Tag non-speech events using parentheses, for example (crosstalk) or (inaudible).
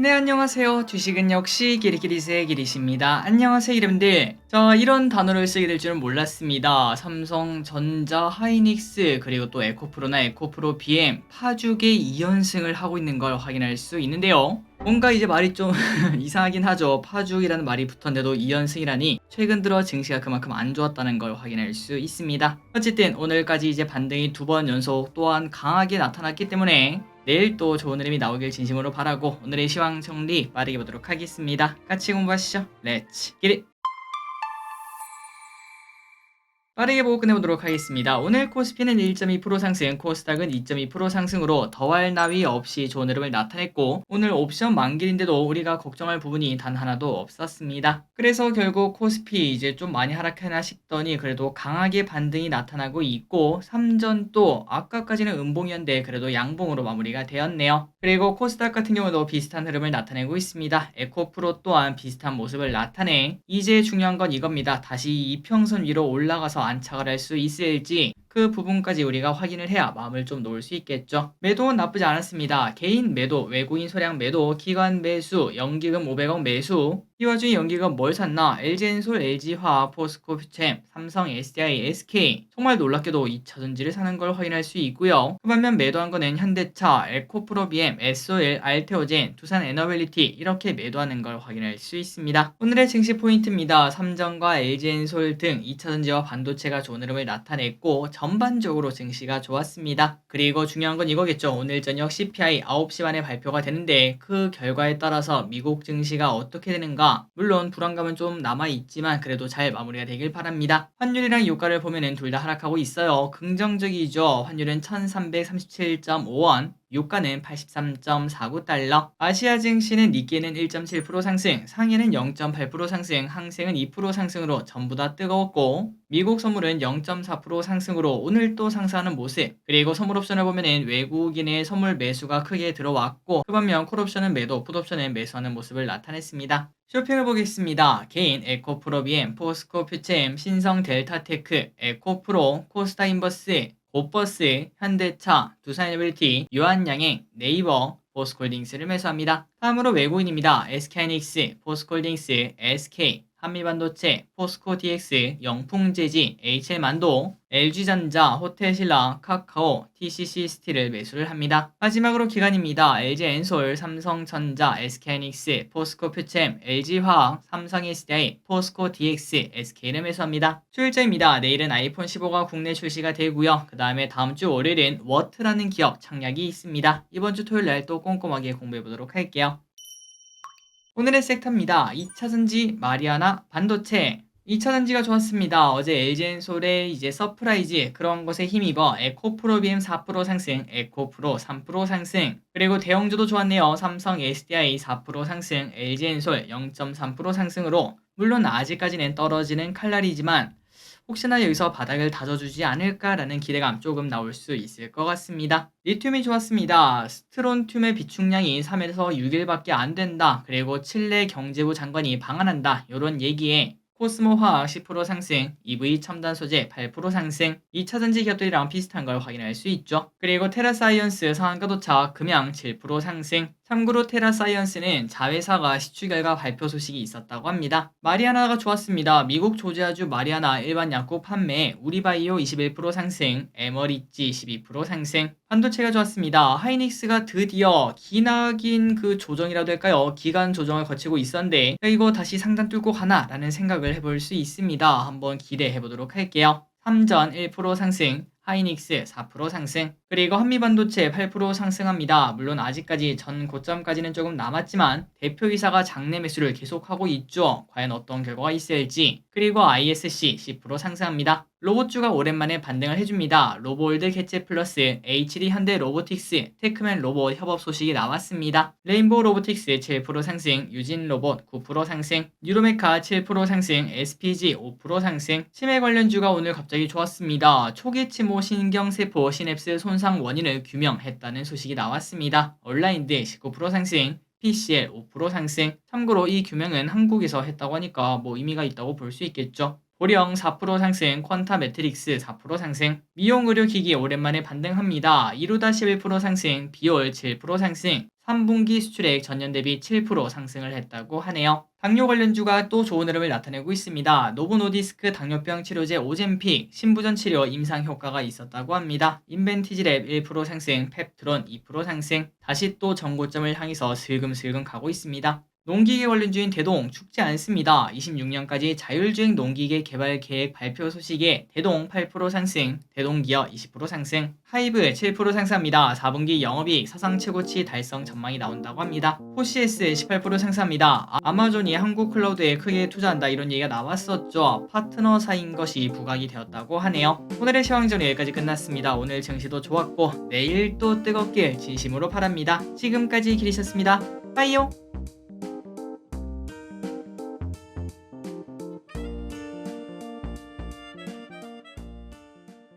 네, 안녕하세요. 주식은 역시 기리기리세 기리십니다. 안녕하세요, 여러분들. 자, 이런 단어를 쓰게 될 줄은 몰랐습니다. 삼성, 전자, 하이닉스, 그리고 또 에코프로나 에코프로 BM, 파죽의 2연승을 하고 있는 걸 확인할 수 있는데요. 뭔가 이제 말이 좀 (laughs) 이상하긴 하죠. 파죽이라는 말이 붙었는데도 2연승이라니 최근 들어 증시가 그만큼 안 좋았다는 걸 확인할 수 있습니다. 어쨌든 오늘까지 이제 반등이 두 번 연속 또한 강하게 나타났기 때문에 내일 또 좋은 흐름이 나오길 진심으로 바라고 오늘의 시황 정리 빠르게 보도록 하겠습니다. 같이 공부하시죠. 렛츠 기릿! 빠르게 보고 끝내보도록 하겠습니다. 오늘 코스피는 1.2% 상승, 코스닥은 2.2% 상승으로 더할 나위 없이 좋은 흐름을 나타냈고 오늘 옵션 만길인데도 우리가 걱정할 부분이 단 하나도 없었습니다. 그래서 결국 코스피 이제 좀 많이 하락하나 싶더니 그래도 강하게 반등이 나타나고 있고 3전도 아까까지는 음봉이었는데 그래도 양봉으로 마무리가 되었네요. 그리고 코스닥 같은 경우도 비슷한 흐름을 나타내고 있습니다. 에코프로 또한 비슷한 모습을 나타내 이제 중요한 건 이겁니다. 다시 이평선 위로 올라가서 안착을 할 수 있을지 그 부분까지 우리가 확인을 해야 마음을 좀 놓을 수 있겠죠. 매도는 나쁘지 않았습니다. 개인 매도, 외국인 소량 매도, 기관 매수, 연기금 500억 매수. 이 와중에 연기금 뭘 샀나? LG엔솔, LG화학, 포스코 퓨챔, 삼성, SDI, SK. 정말 놀랍게도 2차전지를 사는 걸 확인할 수 있고요. 그 반면 매도한 거는 현대차, 에코프로비엠, SOL, 알테오젠, 두산 에너빌리티 이렇게 매도하는 걸 확인할 수 있습니다. 오늘의 증시 포인트입니다. 삼성과 LG엔솔 등 2차전지와 반도체가 좋은 흐름을 나타냈고 전반적으로 증시가 좋았습니다. 그리고 중요한 건 이거겠죠. 오늘 저녁 CPI 9시 반에 발표가 되는데 그 결과에 따라서 미국 증시가 어떻게 되는가 물론 불안감은 좀 남아있지만 그래도 잘 마무리가 되길 바랍니다. 환율이랑 유가를 보면은 둘 다 하락하고 있어요. 긍정적이죠. 환율은 1337.5원 유가는 83.49달러, 아시아 증시는 니케는 1.7% 상승, 상해는 0.8% 상승, 항생은 2% 상승으로 전부 다 뜨거웠고, 미국 선물은 0.4% 상승으로 오늘 또 상승하는 모습, 그리고 선물 옵션을 보면은 외국인의 선물 매수가 크게 들어왔고, 그 반면 콜옵션은 매도, 풋옵션은 매수하는 모습을 나타냈습니다. 쇼핑을 보겠습니다. 개인 에코프로 비엠, 포스코 퓨체엠, 신성 델타테크, 에코프로, 코스타 인버스, 고버스, 현대차, 두산에너빌티, 유한양행, 네이버, 포스콜딩스를 매수합니다. 다음으로 외국인입니다. SK하이닉스, 포스콜딩스, SK, 한미반도체, 포스코DX, 영풍재지, HL만도, LG전자, 호텔신라, 카카오, TCC 스틸을 매수를 합니다. 마지막으로 기관입니다. LG엔솔, 삼성전자, SK하이닉스, 포스코퓨챔, LG화학, 삼성SDI, 포스코DX, SK를 매수합니다. 출일자입니다. 내일은 아이폰 15가 국내 출시가 되고요. 그 다음에 다음 주 월요일은 워트라는 기업 창략이 있습니다. 이번 주 토요일 날 또 꼼꼼하게 공부해 보도록 할게요. 오늘의 섹터입니다. 2차 전지 마리아나 반도체 2차 전지가 좋았습니다. 어제 LG엔솔의 이제 서프라이즈 그런 것에 힘입어 에코프로비엠 4% 상승, 에코프로 3% 상승 그리고 대형주도 좋았네요. 삼성 SDI 4% 상승, LG엔솔 0.3% 상승으로 물론 아직까지는 떨어지는 칼날이지만 혹시나 여기서 바닥을 다져주지 않을까라는 기대감 조금 나올 수 있을 것 같습니다. 리튬이 좋았습니다. 스트론튬의 비축량이 3에서 6일밖에 안 된다. 그리고 칠레 경제부 장관이 방한한다. 이런 얘기에 코스모 화학 10% 상승, EV 첨단 소재 8% 상승, 2차전지 기업들이랑 비슷한 걸 확인할 수 있죠. 그리고 테라사이언스 상한가 도착, 금양 7% 상승, 참고로 테라사이언스는 자회사가 시추 결과 발표 소식이 있었다고 합니다. 마리아나가 좋았습니다. 미국 조지아주 마리아나 일반 약국 판매, 우리바이오 21% 상승, 에머리지 12% 상승, 반도체가 좋았습니다. 하이닉스가 드디어 기나긴 그 조정이라도 할까요? 기간 조정을 거치고 있었는데 이거 다시 상단 뚫고 가나라는 생각을 해볼 수 있습니다. 한번 기대해 보도록 할게요. 3전 1% 상승, 하이닉스 4% 상승, 그리고 한미반도체 8% 상승합니다. 물론 아직까지 전 고점까지는 조금 남았지만 대표이사가 장내 매수를 계속하고 있죠. 과연 어떤 결과가 있을지. 그리고 ISC 10% 상승합니다. 로봇주가 오랜만에 반등을 해줍니다. 로보월드 캐치 플러스, HD 현대 로보틱스, 테크맨 로봇 협업 소식이 나왔습니다. 레인보우 로보틱스 7% 상승, 유진 로봇 9% 상승, 뉴로메카 7% 상승, SPG 5% 상승, 치매 관련주가 오늘 갑자기 좋았습니다. 초기 침호 신경세포 시냅스 손상 원인을 규명했다는 소식이 나왔습니다. 온라인드 19% 상승, PCL 5% 상승. 참고로 이 규명은 한국에서 했다고 하니까 뭐 의미가 있다고 볼 수 있겠죠. 고령 4% 상승, 퀀타 매트릭스 4% 상승, 미용 의료기기 오랜만에 반등합니다. 이루다 11% 상승, 비올 7% 상승, 3분기 수출액 전년 대비 7% 상승을 했다고 하네요. 당뇨 관련주가 또 좋은 흐름을 나타내고 있습니다. 노보노디스크 당뇨병 치료제 오젠픽 신부전 치료 임상 효과가 있었다고 합니다. 인벤티지랩 1% 상승, 펩트론 2% 상승, 다시 또 정고점을 향해서 슬금슬금 가고 있습니다. 농기계 관련주인 대동 죽지 않습니다. 26년까지 자율주행 농기계 개발 계획 발표 소식에 대동 8% 상승, 대동기어 20% 상승, 하이브 7% 상승합니다. 4분기 영업이익 사상 최고치 달성 전망이 나온다고 합니다. 호시에스 18% 상승합니다. 아- 아마존이 한국 클라우드에 크게 투자한다 이런 얘기가 나왔었죠. 파트너 사인 것이 부각이 되었다고 하네요. 오늘의 시황전 여기까지 끝났습니다. 오늘 증시도 좋았고 내일 또 뜨겁길 진심으로 바랍니다. 지금까지 길이셨습니다. 빠이요.